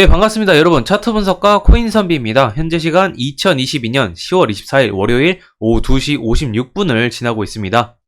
네, 반갑습니다. 여러분. 차트 분석가 코인 선비입니다. 현재 시간 2022년 10월 24일 월요일 오후 2시 56분을 지나고 있습니다.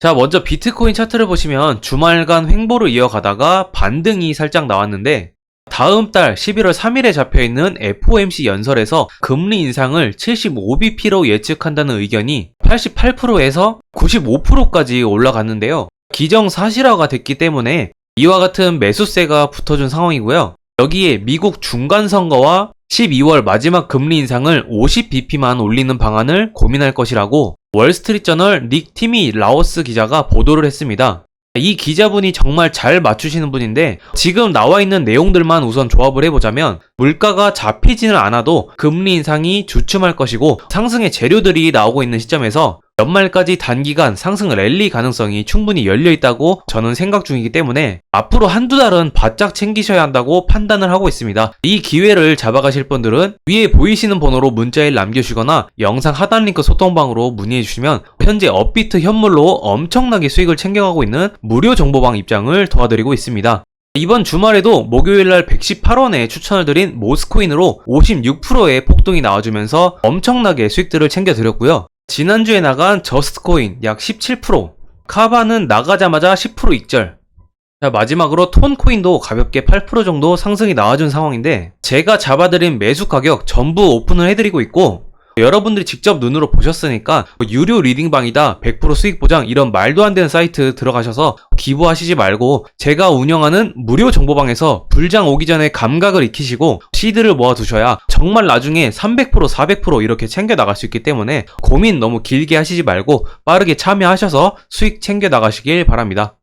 자, 먼저 비트코인 차트를 보시면 주말간 횡보를 이어가다가 반등이 살짝 나왔는데 다음 달 11월 3일에 잡혀 있는 FOMC 연설에서 금리 인상을 75bp로 예측한다는 의견이 88%에서 95%까지 올라갔는데요. 기정사실화가 됐기 때문에 이와 같은 매수세가 붙어준 상황이고요. 여기에 미국 중간 선거와 12월 마지막 금리 인상을 50bp만 올리는 방안을 고민할 것이라고 월스트리트저널 닉 티미 라오스 기자가 보도를 했습니다. 이 기자분이 정말 잘 맞추시는 분인데 지금 나와 있는 내용들만 우선 조합을 해보자면 물가가 잡히지는 않아도 금리 인상이 주춤할 것이고 상승의 재료들이 나오고 있는 시점에서 연말까지 단기간 상승 랠리 가능성이 충분히 열려 있다고 저는 생각 중이기 때문에 앞으로 한두 달은 바짝 챙기셔야 한다고 판단을 하고 있습니다. 이 기회를 잡아가실 분들은 위에 보이시는 번호로 문자를 남겨주시거나 영상 하단 링크 소통방으로 문의해 주시면 현재 업비트 현물로 엄청나게 수익을 챙겨가고 있는 무료 정보방 입장을 도와드리고 있습니다. 이번 주말에도 목요일날 118원에 추천을 드린 모스코인으로 56%의 폭등이 나와주면서 엄청나게 수익들을 챙겨드렸고요. 지난주에 나간 저스트코인 약 17%, 카바는 나가자마자 10% 익절. 자, 마지막으로 톤코인도 가볍게 8% 정도 상승이 나와준 상황인데 제가 잡아드린 매수 가격 전부 오픈을 해드리고 있고 여러분들이 직접 눈으로 보셨으니까 뭐 유료 리딩방이다 100% 수익 보장 이런 말도 안 되는 사이트 들어가셔서 기부하시지 말고 제가 운영하는 무료 정보방에서 불장 오기 전에 감각을 익히시고 시드를 모아두셔야 정말 나중에 300% 400% 이렇게 챙겨 나갈 수 있기 때문에 고민 너무 길게 하시지 말고 빠르게 참여하셔서 수익 챙겨 나가시길 바랍니다.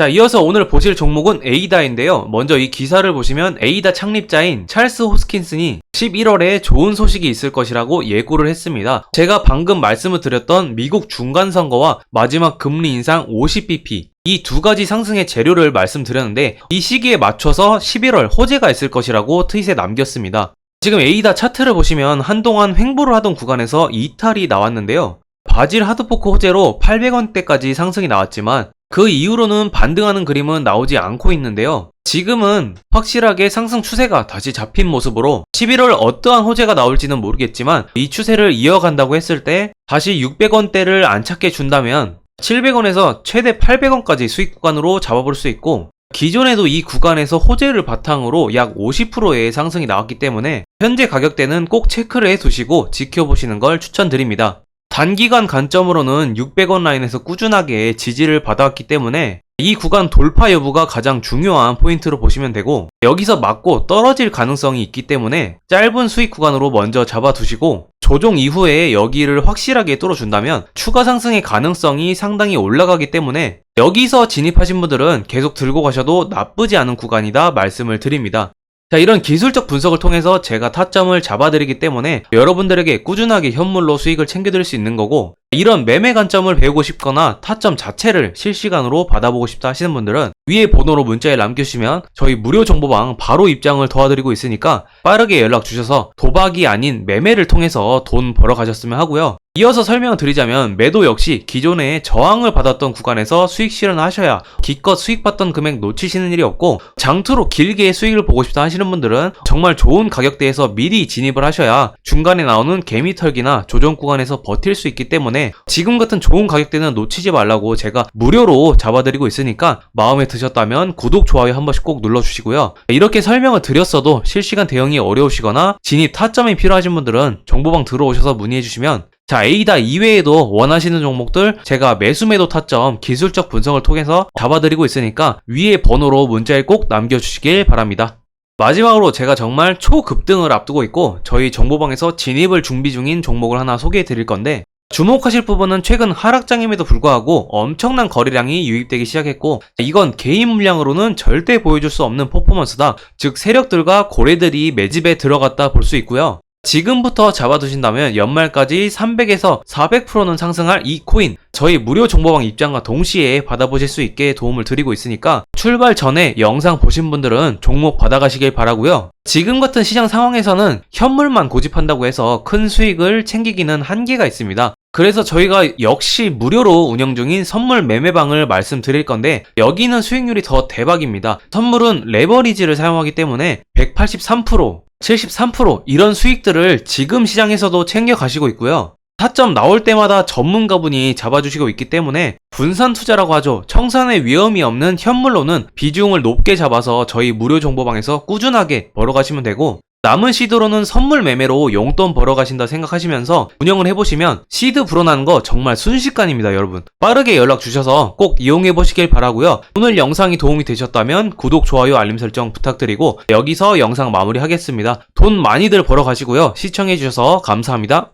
자, 이어서 오늘 보실 종목은 에이다인데요. 먼저 이 기사를 보시면 에이다 창립자인 찰스 호스킨슨이 11월에 좋은 소식이 있을 것이라고 예고를 했습니다. 제가 방금 말씀을 드렸던 미국 중간선거와 마지막 금리 인상 50bp 이 두 가지 상승의 재료를 말씀드렸는데 이 시기에 맞춰서 11월 호재가 있을 것이라고 트윗에 남겼습니다. 지금 에이다 차트를 보시면 한동안 횡보를 하던 구간에서 이탈이 나왔는데요. 바질 하드포크 호재로 800원대까지 상승이 나왔지만 그 이후로는 반등하는 그림은 나오지 않고 있는데요. 지금은 확실하게 상승 추세가 다시 잡힌 모습으로 11월 어떠한 호재가 나올지는 모르겠지만 이 추세를 이어간다고 했을 때 다시 600원대를 안착해 준다면 700원에서 최대 800원까지 수익 구간으로 잡아볼 수 있고 기존에도 이 구간에서 호재를 바탕으로 약 50%의 상승이 나왔기 때문에 현재 가격대는 꼭 체크를 해 두시고 지켜보시는 걸 추천드립니다. 단기간 관점으로는 600원 라인에서 꾸준하게 지지를 받아왔기 때문에 이 구간 돌파 여부가 가장 중요한 포인트로 보시면 되고 여기서 맞고 떨어질 가능성이 있기 때문에 짧은 수익 구간으로 먼저 잡아두시고 조정 이후에 여기를 확실하게 뚫어준다면 추가 상승의 가능성이 상당히 올라가기 때문에 여기서 진입하신 분들은 계속 들고 가셔도 나쁘지 않은 구간이다 말씀을 드립니다. 자, 이런 기술적 분석을 통해서 제가 타점을 잡아드리기 때문에 여러분들에게 꾸준하게 현물로 수익을 챙겨드릴 수 있는 거고 이런 매매 관점을 배우고 싶거나 타점 자체를 실시간으로 받아보고 싶다 하시는 분들은 위에 번호로 문자에 남겨주시면 저희 무료 정보방 바로 입장을 도와드리고 있으니까 빠르게 연락 주셔서 도박이 아닌 매매를 통해서 돈 벌어 가셨으면 하고요. 이어서 설명을 드리자면 매도 역시 기존에 저항을 받았던 구간에서 수익 실현하셔야 기껏 수익 받던 금액 놓치시는 일이 없고 장투로 길게 수익을 보고 싶다 하시는 분들은 정말 좋은 가격대에서 미리 진입을 하셔야 중간에 나오는 개미털기나 조정 구간에서 버틸 수 있기 때문에 지금 같은 좋은 가격대는 놓치지 말라고 제가 무료로 잡아드리고 있으니까 마음에 드셨다면 구독, 좋아요 한 번씩 꼭 눌러주시고요. 이렇게 설명을 드렸어도 실시간 대응이 어려우시거나 진입 타점이 필요하신 분들은 정보방 들어오셔서 문의해주시면 자, 에이다 이외에도 원하시는 종목들 제가 매수 매도 타점 기술적 분석을 통해서 잡아드리고 있으니까 위에 번호로 문자에 꼭 남겨주시길 바랍니다. 마지막으로 제가 정말 초급등을 앞두고 있고 저희 정보방에서 진입을 준비 중인 종목을 하나 소개해 드릴 건데 주목하실 부분은 최근 하락장임에도 불구하고 엄청난 거래량이 유입되기 시작했고 이건 개인 물량으로는 절대 보여줄 수 없는 퍼포먼스다. 즉 세력들과 고래들이 매집에 들어갔다 볼 수 있고요. 지금부터 잡아두신다면 연말까지 300에서 400%는 상승할 이 코인 저희 무료 정보방 입장과 동시에 받아보실 수 있게 도움을 드리고 있으니까 출발 전에 영상 보신 분들은 종목 받아가시길 바라고요. 지금 같은 시장 상황에서는 현물만 고집한다고 해서 큰 수익을 챙기기는 한계가 있습니다. 그래서 저희가 역시 무료로 운영 중인 선물 매매방을 말씀드릴 건데 여기는 수익률이 더 대박입니다. 선물은 레버리지를 사용하기 때문에 183%, 73% 이런 수익들을 지금 시장에서도 챙겨 가시고 있고요. 타점 나올 때마다 전문가분이 잡아주시고 있기 때문에 분산 투자라고 하죠. 청산의 위험이 없는 현물로는 비중을 높게 잡아서 저희 무료 정보방에서 꾸준하게 벌어가시면 되고 남은 시드로는 선물 매매로 용돈 벌어가신다 생각하시면서 운영을 해보시면 시드 불어나는 거 정말 순식간입니다 여러분. 빠르게 연락 주셔서 꼭 이용해 보시길 바라고요. 오늘 영상이 도움이 되셨다면 구독 좋아요 알림 설정 부탁드리고 여기서 영상 마무리 하겠습니다. 돈 많이들 벌어가시고요. 시청해 주셔서 감사합니다